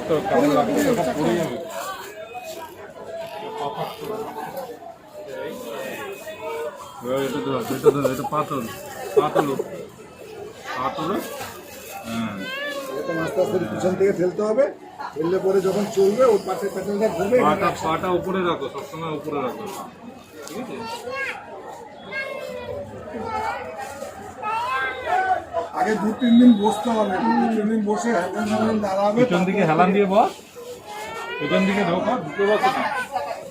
তো কেমন লাগবে সব পড়ে যাবে এটা ধর এটা ধর এটা পাতল পাতল পাতল? হ্যাঁ। এরকম আস্তে আস্তে পিছন থেকে ঠেলতে হবে। ঠেললে পরে যখন চলবে ওর পাশে প্যাটেলটা ঘুরবে পাটা পাটা উপরে রাখো সবসময় উপরে রাখো ঠিক আছে আগে দু তিন দিন বসতে হবে। দু তিন দিন বসে হ্যান্ডেল দাঁড়াবে পিছন দিকে হেলান দিয়ে বস। পিছন দিকে ঢোকা। ঢুকে বস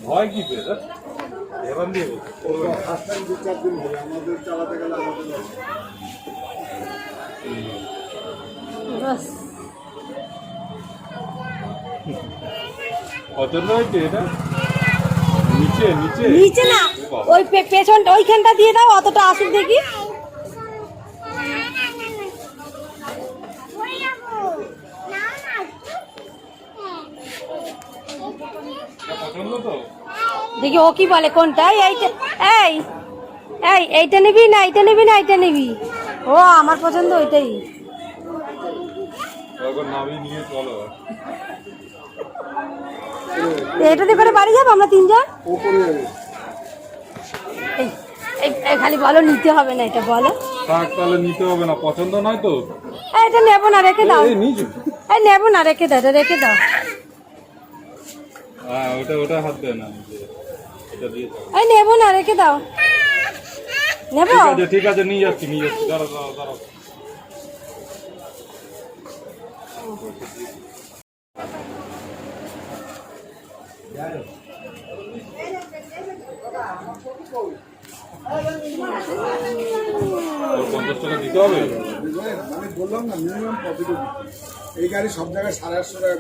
ভয় কি পেয়ে? দেখ হেলান দিয়ে বস। ফার্স্ট টাইম দু চার দিন হবে আমাদের চালাতে গেলে আমাদের হবে। বাস। এটা? নিচে নিচে। নিচে না ওই পে- পেছনটা ওইখানটা দিয়ে দাও অতটা আসুক দেখি। দেখি ও কি বলে, কোনটা? এই, এইটা, এই এই, এইটা নিবি না, এইটা নিবি না, এইটা নিবি? ও, আমার পছন্দ ওইটাই। এটা দিয়ে বাড়ি যাব আমরা তিনজন ও করে যাবে এই এই- এই খালি বলো নিতে হবে না এটা বলো। থাক তাহলে নিতে হবে না পছন্দ নয় তো? এটা নেব না রেখে দাও। এই নেব না রেখে দাও এটা রেখে দাও। হ্যাঁ ওটা ওটা হাত দেয় না। এই নেব না রেখে দাও। নেব? ঠিক আছে ঠিক আছে নিয়ে যাচ্ছি নিয়ে যাচ্ছি দাঁড়াও দাঁড়াও দাঁড়াও। ওর পঞ্চাশ টাকা দিতে হবে? বুঝলেন? মানে বললাম না মিনিমাম প্রফিট এই গাড়ি সব জায়গায় সাড়ে আটশো টাকা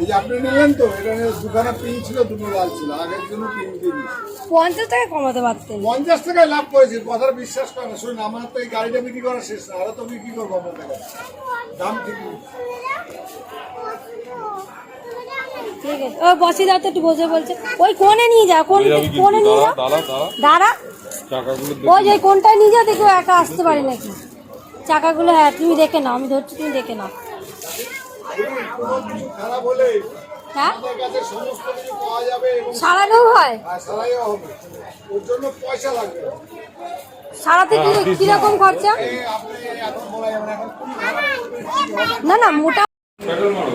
এই যে আপনি নিলেন তো এটা নিয়ে দুখানা পিন ছিল দুটো লাল ছিল। আগের জন্য পিন দিয়ে দিয়েছি। পঞ্চাশ টাকা কমাতে পারতেন। পঞ্চাশ টাকায় লাভ করেছি কথার বিশ্বাস করে না। শুনুন আমার তো এই গাড়িটা বিক্রি করা শেষ না আরও তো বিক্রি করব টাকা দাম ঠিক। ঠিক আছে। ওই বসে দাও তো একটু বসে বলছে। ওই কোণে নিয়ে যাও কোন কোণে নিয়ে যাও দাঁড়া ওই যে কোনটায় নিয়ে যাও দেখো একা আসতে পারি নাকি? চাকাগুলো হ্যাঁ তুমি দেখে নাও আমি ধরছি তুমি দেখে নাও। কোনো হ্যাঁ? হয় আর সারাইও হবে ওর জন্য পয়সা লাগবে না। সারাতে কি কীরকম খরচা? না না মোটা পেট্রোল মারো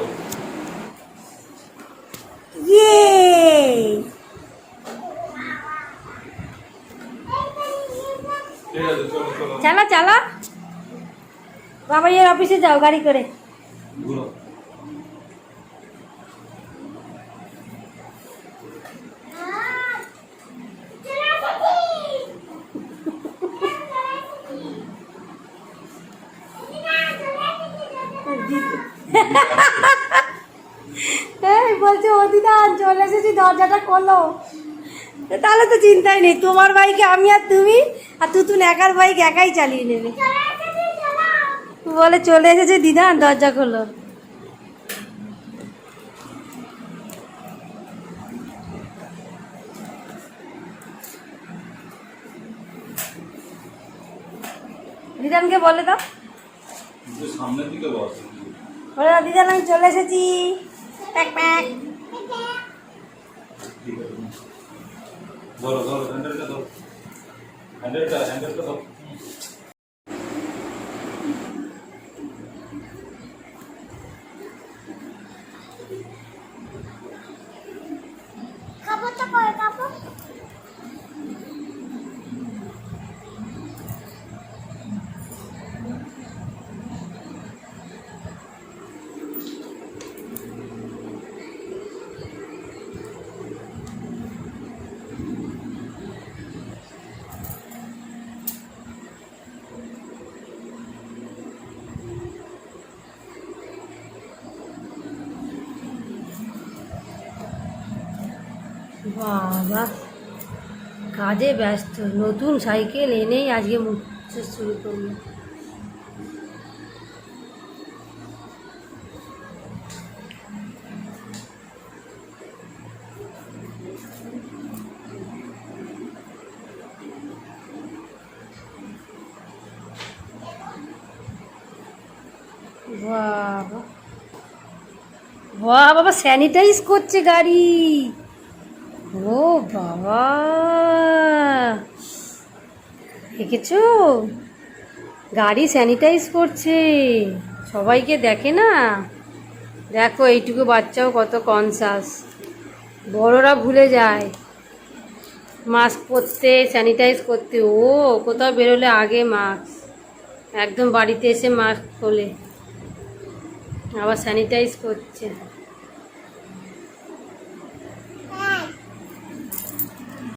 ইয়ে ঠিক আছে চলো চলো চালা চালা বাবা এর অফিসে যাও গাড়ি করে বলছে অদিদা চলে এসেছি দরজাটা খোলো। তাহলে তো চিন্তাই নেই তোমার বাইকে আমি আর তুমি আর তুতুন একার বাইক একাই চালিয়ে নেবে। বলে চলে এসেছে দিদা দরজা খোলো। দিদানকে বলে দাও। সামনের দিকে বস। বলে দিদান আমি চলে এসেছি। Pack pack. दो दो हंड्रेड का दो हंड्रेड का हंड्रेड का दो বাবা কাজে ব্যস্ত নতুন সাইকেল এনেই আজকে মুছতে শুরু করলো বাবা বাহ বাবা স্যানিটাইজ করছে গাড়ি ও বাবা। দেখেছ? গাড়ি স্যানিটাইজ করছে। সবাইকে দেখে না? দেখো, এইটুকু বাচ্চাও কত কনসাস বড়রা ভুলে যায়। মাস্ক পরতে স্যানিটাইজ করতে। ও, কোথাও বেরোলে আগে মাস্ক একদম বাড়িতে এসে মাস্ক খোলে। আবার স্যানিটাইজ করছে।